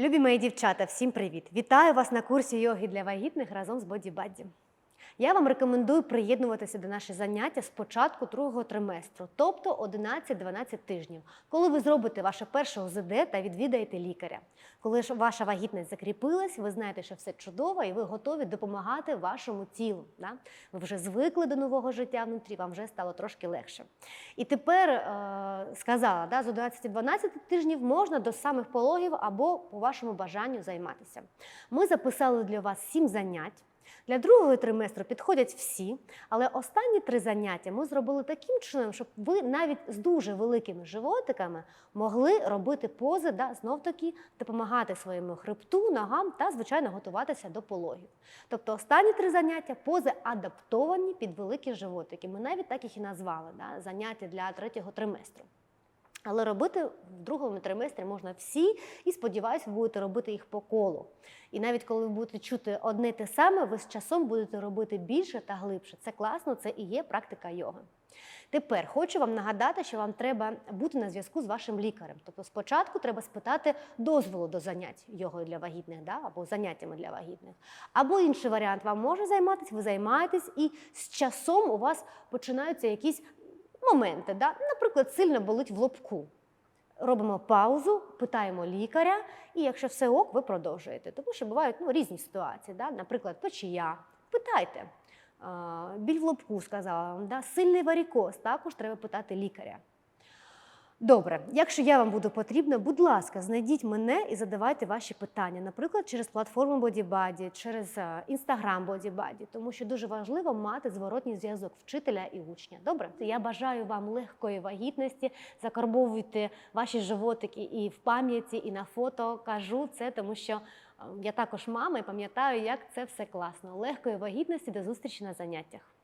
Любі мої дівчата, всім привіт! Вітаю вас на курсі йоги для вагітних разом з Бодібадді. Я вам рекомендую приєднуватися до наших заняття з початку другого триместру, тобто 11-12 тижнів, коли ви зробите ваше перше ОЗД та відвідаєте лікаря. Коли ж ваша вагітність закріпилась, ви знаєте, що все чудово, і ви готові допомагати вашому тілу. Да? Ви вже звикли до нового життя внутрі, вам вже стало трошки легше. І тепер е, сказала, да, з 11-12 тижнів можна до самих пологів або по вашому бажанню займатися. Ми записали для вас 7 занять. Для другого триместру підходять всі, але останні три заняття ми зробили таким чином, щоб ви навіть з дуже великими животиками могли робити пози, да, знов таки допомагати своєму хребту, ногам та, звичайно, готуватися до пологів. Тобто останні три заняття пози адаптовані під великі животики. Ми навіть так їх і назвали да, заняття для третього триместру. Але робити в другому триместрі можна всі, і сподіваюся, ви будете робити їх по колу. І навіть коли ви будете чути одне те саме, ви з часом будете робити більше та глибше. Це класно, це і є практика йоги. Тепер хочу вам нагадати, що вам треба бути на зв'язку з вашим лікарем. Тобто, спочатку треба спитати дозволу до занять йогою для вагітних, да? або заняттями для вагітних. Або інший варіант вам може займатися, ви займаєтесь, і з часом у вас починаються якісь моменти. Да? Наприклад, сильно болить в лобку. Робимо паузу, питаємо лікаря, і якщо все ок, ви продовжуєте. Тому що бувають ну, різні ситуації. Да? Наприклад, печія. Питайте. Біль в лобку сказала вам, да? сильний варікоз, також треба питати лікаря. Добре, якщо я вам буду потрібна, будь ласка, знайдіть мене і задавайте ваші питання, наприклад, через платформу BodyBuddy, через інстаграм BodyBuddy, тому що дуже важливо мати зворотній зв'язок вчителя і учня. Добре, я бажаю вам легкої вагітності, закарбовуйте ваші животики і в пам'яті, і на фото. Кажу це, тому що е, я також мама і пам'ятаю, як це все класно. Легкої вагітності до зустрічі на заняттях.